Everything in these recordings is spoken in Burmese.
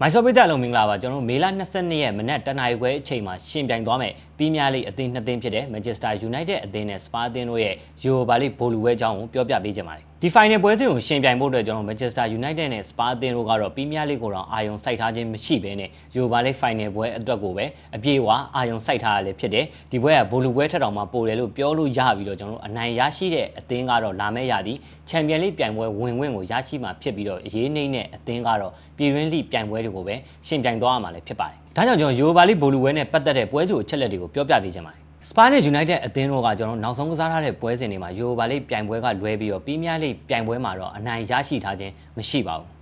မိုက်ဆော့ပိတ်သက်လုံးမင်္ဂလာပါကျွန်တော်တို့မေလ22ရက်မနက်တနာရီခွဲအချိန်မှာရှင်ပြိုင်သွားမယ်ပြီးများလေးအသင်းနှစ်သင်းဖြစ်တဲ့ Manchester United အသင်းနဲ့ Spa အသင်းတို့ရဲ့ Europa League ဘောလုံးပွဲအကြောင်းကိုပြောပြပေးချင်ပါတယ် ဒီ final ပွဲစဉ်ကိုရှင်ပြိုင်ဖို့အတွက်ကျွန်တော် Manchester United နဲ့ Spa အသင်းတို့ကတော့ပြီးများလေးကိုတော့အာယုံစိုက်ထားခြင်းမရှိဘဲနဲ့ Europa League final ပွဲအတွက်ကိုပဲအပြည့်အဝအာယုံစိုက်ထားရလေဖြစ်တယ်ဒီပွဲကဘောလုံးပွဲထက်တောင်မှပိုတယ်လို့ပြောလို့ရပြီးတော့ကျွန်တော်တို့အနိုင်ရရှိတဲ့အသင်းကတော့လာမယ့်ရာသီချန်ပီယံလိပြိုင်ပွဲဝင်ဝင်ကိုရရှိမှာဖြစ်ပြီးတော့အရေးနှိမ့်တဲ့အသင်းကတော့ပြည်တွင်းလိပြိုင်ပွဲတွေကိုပဲရှင်ပြိုင်သွားရမှာလည်းဖြစ်ပါတယ်ဒါကြောင့်ကျွန်တော် Europa League ဘောလုံးပွဲနဲ့ပတ်သက်တဲ့ပွဲကြိုအချက်လက်တွေကိုပြောပြပေးချင်ပါတယ် စပါးနဲ့ United အသင်းတို့ကကျွန်တော်နောက်ဆုံးကစားထားတဲ့ပွဲစဉ်တွေမှာ Europa League ပြိုင်ပွဲကလွဲပြီးတော့ Premier League ပြိုင်ပွဲမှာတော့အနိုင်ရရှိထားခြင်းမရှိပါဘူး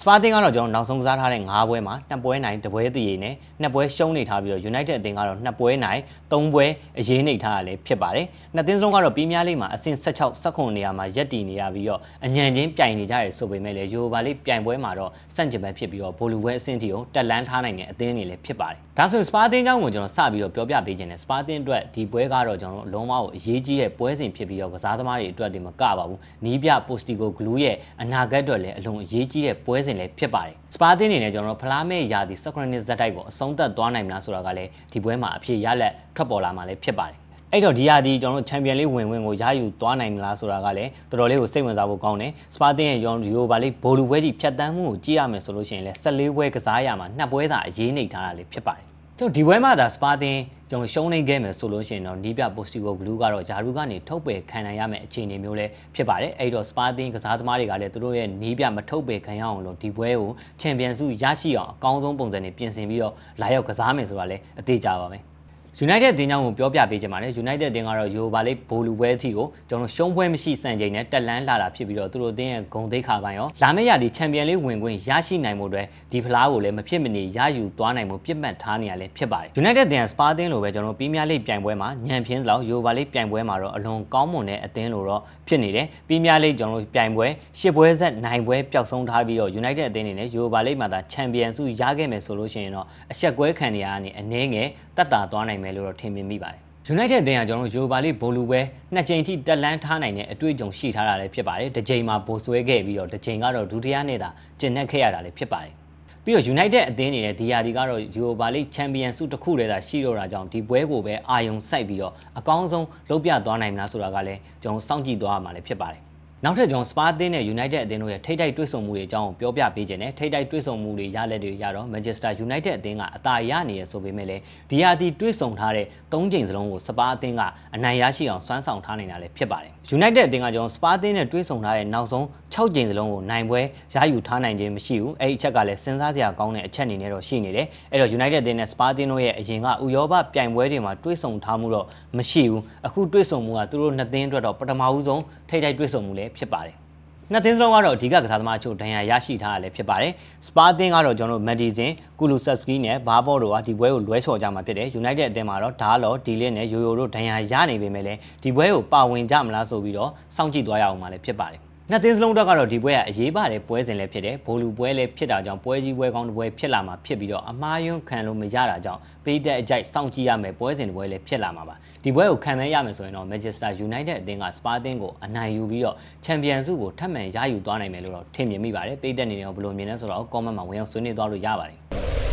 စပါတင်ကတော့ကျွန်တော်နောက်ဆုံးကစားထားတဲ့၅ပွဲမှာ2ပွဲနိုင်1ပွဲတည်ရည်နဲ့2ပွဲရှုံးနေထားပြီးတော့ United အသင်းကတော့2ပွဲနိုင်3ပွဲအရေးနေထားရလဲဖြစ်ပါတယ်။နှစ်သင်းစလုံးကတော့ပီးမြားလိမှာအဆင့်16 19နေရာမှာရပ်တည်နေရပြီးတော့အညံချင်းပြိုင်နေကြရဆိုပေမဲ့လည်း Europa League ပြိုင်ပွဲမှာတော့စန့်ကျင်ဘက်ဖြစ်ပြီးတော့ဘိုလူပွဲအဆင့်ထိကိုတက်လန်းထားနိုင်တဲ့အသင်းတွေလည်းဖြစ်ပါတယ်။ဒါဆိုရင်စပါတင်ကြောင်းကိုကျွန်တော်စပြီးတော့ပြောပြပေးခြင်းနဲ့စပါတင်အတွက်ဒီပွဲကတော့ကျွန်တော်တို့အလုံးမကိုအရေးကြီးတဲ့ပွဲစဉ်ဖြစ်ပြီးတော့ကစားသမားတွေအတွက်ဒီမကပါဘူး။နီးပြ Postigo Glue ရဲ့အနာဂတ်အတွက်လည်းအလုံးအရေးကြီးတဲ့ပွဲစဉ်လည်းဖြစ်ပါတယ်။စပါတင်အနေနဲ့ကျွန်တော်တို့ဖလားမဲ့ရာသီစခရနစ်ဇက်တိုက်ကိုအဆုံးသတ်သွားနိုင်မလားဆိုတာကလည်းဒီပွဲမှာအဖြစ်ရလက်ထွက်ပေါ်လာမှာလည်းဖြစ်ပါတယ်အဲ့တော့ဒီဟာဒီကျွန်တော်တို့ချန်ပီယံလိဝင်ဝင်ကိုရယူသွားနိုင်မလားဆိုတာကလည်းတော်တော်လေးကိုစိတ်ဝင်စားဖို့ကောင်းတယ်စပါတင်ရဲ့ရောရီယိုဘာလိဘိုလူပွဲကြီးဖြတ်တန်းမှုကိုကြည့်ရမယ်ဆိုလို့ရှိရင်လည်း14ပွဲကစားရမှာနှစ်ပွဲသာအရေးနေထားတာလေးဖြစ်ပါတယ် ကျွန်တော်ဒီပွဲမှာသာစပါတင်ကျွန်တော်ရှုံးနေခဲ့မယ်ဆိုလို့ရှိရင်တော့နီးပြပိုစတီဂိုဘလူးကတော့ယာရူကနေထုတ်ပယ်ခံနိုင်ရမယ့်အခြေအနေမျိုးလည်းဖြစ်ပါတယ်အဲ့တော့စပါတင်ကစားသမားတွေကလည်းသူတို့ရဲ့နီးပြမထုတ်ပယ်ခံရအောင်လို့ဒီပွဲကိုချန်ပီယံစုရရှိအောင်အကောင်းဆုံးပုံစံနဲ့ပြင်ဆင်ပြီးတော့လာရောက်ကစားမယ်ဆိုတာလည်းအသေးကြပါမ ယ် United တင်ကြောင်းကိုပြောပြပေးချင်ပါတယ် United တင်ကတော့ Europa League ဘိုလူပွဲအထိကိုကျွန်တော်ရှုံးပွဲမရှိစံချိန်နဲ့တက်လန်းလာတာဖြစ်ပြီးတော့သူတို့အသင်းရဲ့ဂုံသိက္ခာပိုင်းရောလာမယ့်ရာသီချန်ပီယံလိဝင်ခွင့်ရရှိနိုင်မှုအတွက်ဒီဖလားကိုလည်းမဖြစ်မနေရယူသွားနိုင်မှုပြစ်မှတ်ထားနေရလဲဖြစ်ပါတယ် United တင်စပါတင်လိုပဲကျွန်တော်ပီးမြားလိပြိုင်ပွဲမှာညံပြင်းစလောက် Europa League ပြိုင်ပွဲမှာတော့အလွန်ကောင်းမွန်တဲ့အသင်းလိုတော့ဖြစ်နေတယ်ပီးမြားလိကျွန်တော်ပြိုင်ပွဲရှစ်ပွဲဆက်နိုင်ပွဲပျောက်ဆုံးထားပြီးတော့ United အသင်းအနေနဲ့ Europa League မှာသာချန်ပီယံဆုရခဲ့မယ်ဆိုလို့ရှိရင်တော့အဆက်ကွဲခံနေရတာနေအနည်းငယ် တက်တာသွားနိုင်မယ်လို့တော့ထင်မြင်မိပါတယ် United အသင်းကကျွန်တော်တို့ Europa League ဘိုလူပွဲနှစ်ကြိမ်ထိတက်လန်းထားနိုင်တဲ့အတွေ့အကြုံရှိထားတာလည်းဖြစ်ပါတယ်။တစ်ကြိမ်မှာဘိုဆွဲခဲ့ပြီးတော့တစ်ကြိမ်ကတော့ဒုတိယနဲ့သာကျင့်နှက်ခဲ့ရတာလည်းဖြစ်ပါတယ်။ပြီးတော့ United အသင်းနေတဲ့ဒီယာဒီကတော့ Europa League Champion ဆုတစ်ခုတည်းသာရှိတော့တာကြောင့်ဒီပွဲကိုပဲအာယုံစိုက်ပြီးတော့အကောင်းဆုံးလုပ်ပြသွားနိုင်မလားဆိုတာကလည်းကျွန်တော်စောင့်ကြည့်သွားရမှာလည်းဖြစ်ပါတယ်။ နောက်ထပ်ကျွန်တော်စပါတင်နဲ့ United အသင်းတို့ရဲ့ထိတ်တိုက်တွေ့ဆုံမှုတွေအကြောင်းကိုပြောပြပေးခြင်းနဲ့ထိတ်တိုက်တွေ့ဆုံမှုတွေရလက်တွေရတော့ Manchester United အသင်းကအသာရနေရဆိုပေမဲ့လည်းဒီဟာဒီတွေ့ဆုံထားတဲ့၃ချိန်စလုံးကိုစပါအသင်းကအနိုင်ရရှိအောင်စွမ်းဆောင်ထားနေတာလည်းဖြစ်ပါတယ် United အသင်းကကျွန်တော်စပါအသင်းနဲ့တွေ့ဆုံထားတဲ့နောက်ဆုံး 6ချိန်စလုံးကိုနိုင်ပွဲရယူထားနိုင်ခြင်းမရှိဘူးအဲ့ဒီအချက်ကလည်းစဉ်းစားစရာကောင်းတဲ့အချက်အနေနဲ့တော့ရှိနေတယ်အဲ့တော့ United အသင်းနဲ့စပါအသင်းတို့ရဲ့အရင်ကဥရောပပြိုင်ပွဲတွေမှာတွေ့ဆုံထားမှုတော့မရှိဘူးအခုတွေ့ဆုံမှုကသူတို့နှစ်သင်းအတွက်တော့ပထမဦးဆုံးထိတ်တိုက်တွေ့ဆုံမှုလည်းဖြစ်ပါတယ်နှစ်သင်းစလုံးကတော့အဓိကကစားသမားအချို့ဒဏ်ရာရရှိထားတာလည်းဖြစ်ပါတယ်။စပါသင်းကတော့ကျွန်တော်တို့မက်ဒီဆင်ကူလူဆက်စကီနဲ့ဘာဘော့တို့ကဒီပွဲကိုလွဲချော်ကြမှာဖြစ်တယ်။ United အသင်းမှာတော့ဒါလော်ဒီလစ်နဲ့ယိုယိုတို့ဒဏ်ရာရနေပေမဲ့လည်းဒီပွဲကိုပါဝင်ကြမလားဆိုပြီးတော့စောင့်ကြည့်သွားရအောင်ပါလည်းဖြစ်ပါတယ်။ နှစ်သင်းစလုံးတော့ကတော့ဒီပွဲကအရေးပါတဲ့ပွဲစဉ်လည်းဖြစ်တယ်။ဘိုလူပွဲလည်းဖြစ်တာကြောင့်ပွဲကြီးပွဲကောင်းတစ်ပွဲဖြစ်လာမှာဖြစ်ပြီးတော့အမားယွန်းခံလို့မရတာကြောင့်ပေးတဲ့အကြိုက်စောင့်ကြည့်ရမယ်ပွဲစဉ်တစ်ပွဲလည်းဖြစ်လာမှာပါ။ဒီပွဲကိုခံမဲရမယ်ဆိုရင်တော့ Manchester United အသင်းကစပါတင်ကိုအနိုင်ယူပြီးတော့ချန်ပီယံဆုကိုထပ်မံရယူသွားနိုင်မယ်လို့တော့ထင်မြင်မိပါတယ်။ပေးတဲ့အနေနဲ့ဘယ်လိုမြင်လဲဆိုတော့ comment မှာဝင်ရောက်ဆွေးနွေးသွားလို့ရပါတယ်။